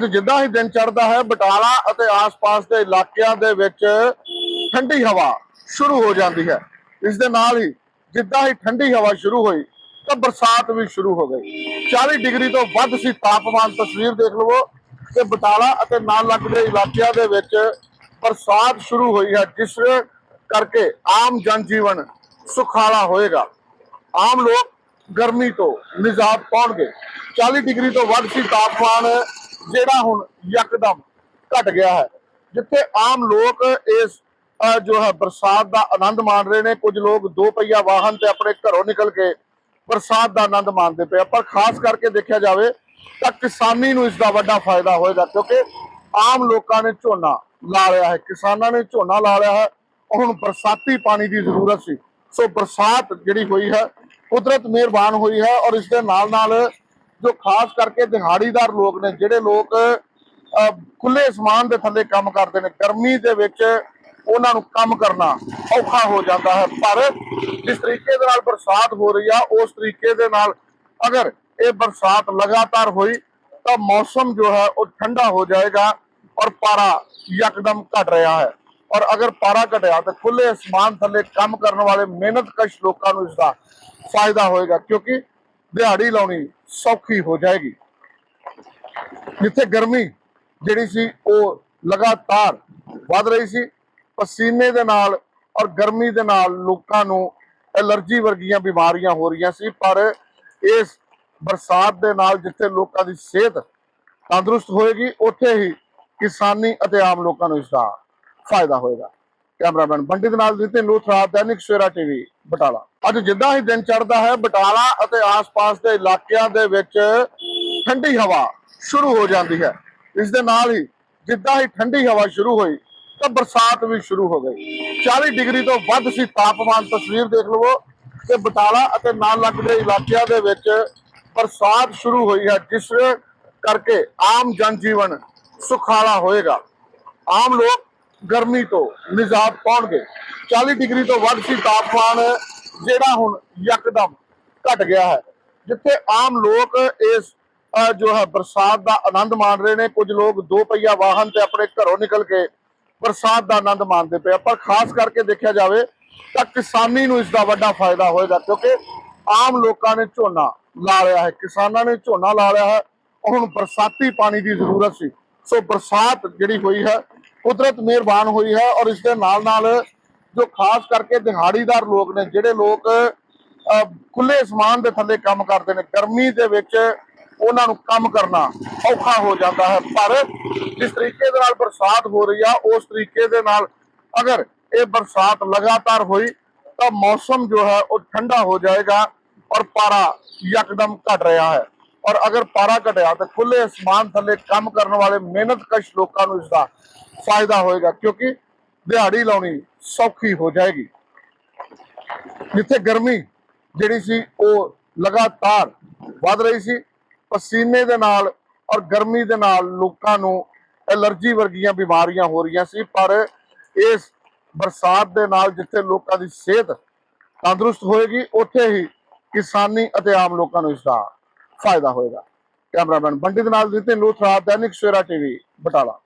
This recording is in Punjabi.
ਅੱਜ ਜਿੱਦਾਂ ਹੀ ਦਿਨ ਚੜਦਾ ਹੈ, ਬਟਾਲਾ ਅਤੇ ਆਸ-ਪਾਸ ਦੇ ਇਲਾਕਿਆਂ ਦੇ ਵਿੱਚ ਠੰਡੀ ਹਵਾ ਸ਼ੁਰੂ ਹੋ ਜਾਂਦੀ ਹੈ। ਇਸ ਦੇ ਨਾਲ ਹੀ ਜਿੱਦਾਂ ਹੀ ਠੰਡੀ ਹਵਾ ਸ਼ੁਰੂ ਹੋਈ, ਤਾਂ ਬਰਸਾਤ ਵੀ ਸ਼ੁਰੂ ਹੋ ਗਈ। 40 ਡਿਗਰੀ ਤੋਂ ਵੱਧ ਸੀ ਤਾਪਮਾਨ, ਤਸਵੀਰ ਦੇਖ ਲਵੋ ਕਿ ਬਟਾਲਾ ਅਤੇ ਨਾਲ ਲੱਗਦੇ ਇਲਾਕਿਆਂ ਦੇ ਵਿੱਚ ਬਰਸਾਤ ਸ਼ੁਰੂ ਹੋਈ ਹੈ, ਜਿਸ ਕਰਕੇ ਆਮ ਜਨ ਜੀਵਨ ਸੁਖਾਲਾ ਹੋਏਗਾ। ਆਮ ਲੋਕ ਗਰਮੀ ਤੋਂ ਨਿਜਾਤ ਪਾਉਣਗੇ। 40 ਡਿਗਰੀ ਤੋਂ ਵੱਧ ਸੀ ਤਾਪਮਾਨ ਜਿਹੜਾ ਹੁਣ ਯਕਦਮ ਘਟ ਗਿਆ ਹੈ, ਜਿੱਥੇ ਆਮ ਲੋਕ ਇਸ ਜੋ ਹੈ ਬਰਸਾਤ ਦਾ ਆਨੰਦ ਮਾਣ ਰਹੇ ਨੇ, ਕੁਝ ਲੋਕ ਦੋ ਪਹੀਆ ਵਾਹਨ ਤੇ ਆਪਣੇ ਘਰੋਂ ਨਿਕਲ ਕੇ ਬਰਸਾਤ ਦਾ ਆਨੰਦ ਮਾਣਦੇ ਪਏ ਪਰ ਖਾਸ ਕਰਕੇ ਦੇਖਿਆ ਜਾਵੇ ਤਾਂ ਕਿਸਾਨੀ ਨੂੰ ਇਸ ਦਾ ਵੱਡਾ ਫਾਇਦਾ ਹੋਏਗਾ, ਕਿਉਂਕਿ ਆਮ ਲੋਕਾਂ ਨੇ ਝੋਨਾ ਲਾ ਲਿਆ ਹੈ, ਕਿਸਾਨਾਂ ਨੇ ਝੋਨਾ ਲਾ ਲਿਆ ਹੈ। ਹੁਣ ਬਰਸਾਤੀ ਪਾਣੀ ਦੀ ਜ਼ਰੂਰਤ ਸੀ। ਸੋ ਬਰਸਾਤ ਜਿਹੜੀ ਹੋਈ ਹੈ, ਕੁਦਰਤ ਮਿਹਰਬਾਨ ਹੋਈ ਹੈ ਔਰ ਇਸ ਦੇ ਨਾਲ ਨਾਲ ਜੋ ਖਾਸ ਕਰਕੇ ਦਿਹਾੜੀਦਾਰ ਲੋਕ ਨੇ, ਜਿਹੜੇ ਲੋਕ ਖੁੱਲੇ ਅਸਮਾਨ ਦੇ ਥੱਲੇ ਕੰਮ ਕਰਦੇ ਨੇ, ਗਰਮੀ ਦੇ ਵਿੱਚ ਉਹਨਾਂ ਨੂੰ ਕੰਮ ਕਰਨਾ ਔਖਾ ਹੋ ਜਾਂਦਾ ਹੈ। ਪਰ ਜਿਸ ਤਰੀਕੇ ਦੇ ਨਾਲ ਬਰਸਾਤ ਹੋ ਰਹੀ ਆ, ਉਸ ਤਰੀਕੇ ਦੇ ਨਾਲ ਅਗਰ ਇਹ ਬਰਸਾਤ ਲਗਾਤਾਰ ਹੋਈ, ਤਾਂ ਮੌਸਮ ਜੋ ਹੈ, ਉਹ ਠੰਡਾ ਹੋ ਜਾਏਗਾ ਔਰ ਪਾਰਾ ਯਕਦਮ ਘਟ ਰਿਹਾ ਹੈ। ਔਰ ਅਗਰ ਪਾਰਾ ਘਟਿਆ, ਤਾਂ ਖੁੱਲੇ ਅਸਮਾਨ ਥੱਲੇ ਕੰਮ ਕਰਨ ਵਾਲੇ ਮਿਹਨਤਕਸ਼ ਲੋਕਾਂ ਨੂੰ ਇਸ ਦਾ ਫਾਇਦਾ ਹੋਏਗਾ, ਕਿਉਂਕਿ ਦਿਹਾੜੀ ਲਾਉਣੀ ਸੌਖੀ ਹੋ ਜਾਏਗੀ। ਜਿੱਥੇ ਗਰਮੀ ਜਿਹੜੀ ਸੀ, ਉਹ ਲਗਾਤਾਰ ਵੱਧ ਰਹੀ ਸੀ, ਪਸੀਨੇ ਦੇ ਨਾਲ ਔਰ ਗਰਮੀ ਦੇ ਨਾਲ ਲੋਕਾਂ ਨੂੰ ਐਲਰਜੀ ਵਰਗੀਆਂ ਬਿਮਾਰੀਆਂ ਹੋ ਰਹੀਆਂ ਸੀ, ਪਰ ਇਸ ਬਰਸਾਤ ਦੇ ਨਾਲ ਜਿੱਥੇ ਲੋਕਾਂ ਦੀ ਸਿਹਤ ਤੰਦਰੁਸਤ ਹੋਏਗੀ, ਉੱਥੇ ਹੀ ਕਿਸਾਨੀ ਅਤੇ ਆਮ ਲੋਕਾਂ ਨੂੰ ਇਸ ਦਾ ਫਾਇਦਾ ਹੋਏਗਾ। ਕੈਮਰਾਮੈਨ ਬੰਡੀ ਨਾਲ ਨਿਤਿਨ ਲੂਥਰਾ ਦੈਨਿਕ ਸਵੇਰਾ ਟੀਵੀ, ਬਟਾਲਾ। ਅੱਜ ਜਿੱਦਾਂ ਹੀ ਦਿਨ ਚੜ੍ਹਦਾ ਹੈ, ਬਟਾਲਾ ਅਤੇ ਆਸ-ਪਾਸ ਦੇ ਇਲਾਕਿਆਂ ਦੇ ਵਿੱਚ ਠੰਡੀ ਹਵਾ ਸ਼ੁਰੂ ਹੋ ਜਾਂਦੀ ਹੈ। ਇਸ ਦੇ ਨਾਲ ਹੀ ਜਿੱਦਾਂ ਹੀ ਠੰਡੀ ਹਵਾ ਸ਼ੁਰੂ ਹੋਈ, ਤਾਂ ਬਰਸਾਤ ਵੀ ਸ਼ੁਰੂ ਹੋ ਗਈ। 40 ਡਿਗਰੀ ਤੋਂ ਵੱਧ ਸੀ ਤਾਪਮਾਨ, ਤਸਵੀਰ ਦੇਖ ਲਵੋ। ਤੇ ਬਟਾਲਾ ਅਤੇ ਨਾਲ ਲੱਗਦੇ ਇਲਾਕਿਆਂ ਦੇ ਵਿੱਚ ਬਰਸਾਤ ਸ਼ੁਰੂ ਹੋਈ ਹੈ, ਜਿਸ ਕਰਕੇ ਆਮ ਜਨਜੀਵਨ ਸੁਖਾਲਾ ਹੋਏਗਾ। ਆਮ ਲੋਕ ਗਰਮੀ ਤੋਂ ਨਿਜਾਤ ਪਾਉਣਗੇ। 40 ਡਿਗਰੀ ਤੋਂ ਵੱਧ ਸੀ ਤਾਪਮਾਨ, ਜਿਹੜਾ ਹੁਣ ਯਕਦਮ ਘਟ ਗਿਆ ਹੈ। ਜਿੱਥੇ ਆਮ ਲੋਕ ਇਸ ਜੋ ਹੈ ਬਰਸਾਤ ਦਾ ਆਨੰਦ ਮਾਣ ਰਹੇ ਨੇ, ਕੁਝ ਲੋਕ ਦੋ ਪਹੀਆ ਵਾਹਨ ਤੇ ਆਪਣੇ ਘਰੋਂ ਨਿਕਲ ਕੇ ਬਰਸਾਤ ਦਾ ਆਨੰਦ ਮਾਣਦੇ ਪਏ ਪਰ ਖਾਸ ਕਰਕੇ ਦੇਖਿਆ ਜਾਵੇ ਤਾਂ ਕਿਸਾਨੀ ਨੂੰ ਇਸ ਦਾ ਵੱਡਾ ਫਾਇਦਾ ਹੋਏਗਾ, ਕਿਉਂਕਿ ਆਮ ਲੋਕਾਂ ਨੇ ਝੋਨਾ ਲਾ ਲਿਆ ਹੈ। ਕਿਸਾਨਾਂ ਨੇ ਝੋਨਾ ਲਾ ਲਿਆ ਹੈ। ਹੁਣ ਬਰਸਾਤੀ ਪਾਣੀ ਦੀ ਜ਼ਰੂਰਤ ਸੀ। ਸੋ ਬਰਸਾਤ ਜਿਹੜੀ ਹੋਈ ਹੈ ਕੁਦਰਤ ਮਿਹਰਬਾਨ ਹੋਈ ਹੈ ਔਰ ਇਸ ਦੇ ਨਾਲ ਨਾਲ ਜੋ ਖਾਸ ਕਰਕੇ ਦਿਹਾੜੀਦਾਰ ਲੋਕ ਨੇ, ਜਿਹੜੇ ਲੋਕ ਖੁੱਲੇ ਅਸਮਾਨ ਦੇ ਥੱਲੇ ਕੰਮ ਕਰਦੇ ਨੇ, ਗਰਮੀ ਦੇ ਵਿੱਚ ਉਹਨਾਂ ਨੂੰ ਕੰਮ ਕਰਨਾ ਔਖਾ ਹੋ ਜਾਂਦਾ ਹੈ। ਪਰ ਜਿਸ ਤਰੀਕੇ ਦੇ ਨਾਲ ਬਰਸਾਤ ਹੋ ਰਹੀ ਆ, ਉਸ ਤਰੀਕੇ ਦੇ ਨਾਲ ਅਗਰ ਇਹ ਬਰਸਾਤ ਲਗਾਤਾਰ ਹੋਈ, ਤਾਂ ਮੌਸਮ ਜੋ ਹੈ ਉਹ ਠੰਡਾ ਹੋ ਜਾਏਗਾ ਔਰ ਪਾਰਾ ਯਕਦਮ ਘਟ ਰਿਹਾ ਹੈ। ਔਰ ਅਗਰ ਪਾਰਾ ਘਟਿਆ, ਤਾਂ ਖੁੱਲੇ ਅਸਮਾਨ ਥੱਲੇ ਕੰਮ ਕਰਨ ਵਾਲੇ ਮਿਹਨਤਕਸ਼ ਲੋਕਾਂ ਨੂੰ ਇਸ ਦਾ ਫਾਇਦਾ ਹੋਏਗਾ, ਕਿਉਂਕਿ ਦਿਹਾੜੀ ਲਾਉਣੀ ਸੌਖੀ ਹੋ ਜਾਏਗੀ। ਜਿੱਥੇ ਗਰਮੀ ਜਿਹੜੀ ਸੀ, ਉਹ ਲਗਾਤਾਰ ਵੱਧ ਰਹੀ ਸੀ, ਪਸੀਨੇ ਦੇ ਨਾਲ ਔਰ ਗਰਮੀ ਦੇ ਨਾਲ ਲੋਕਾਂ ਨੂੰ ਐਲਰਜੀ ਵਰਗੀਆਂ ਬਿਮਾਰੀਆਂ ਹੋ ਰਹੀਆਂ ਸੀ, ਪਰ ਇਸ ਬਰਸਾਤ ਦੇ ਨਾਲ ਜਿੱਥੇ ਲੋਕਾਂ ਦੀ ਸਿਹਤ ਤੰਦਰੁਸਤ ਹੋਏਗੀ, ਉੱਥੇ ਹੀ ਕਿਸਾਨੀ ਅਤੇ ਆਮ ਲੋਕਾਂ ਨੂੰ ਇਸ ਦਾ ਫਾਇਦਾ ਹੋਏਗਾ। ਕੈਮਰਾਮੈਨ ਬੰਡੀ ਦੇ ਨਾਲ ਨਿਤਿਨ ਲੂਥਰਾ, ਦੈਨਿਕ ਸਵੇਰਾ ਟੀਵੀ, ਬਟਾਲਾ।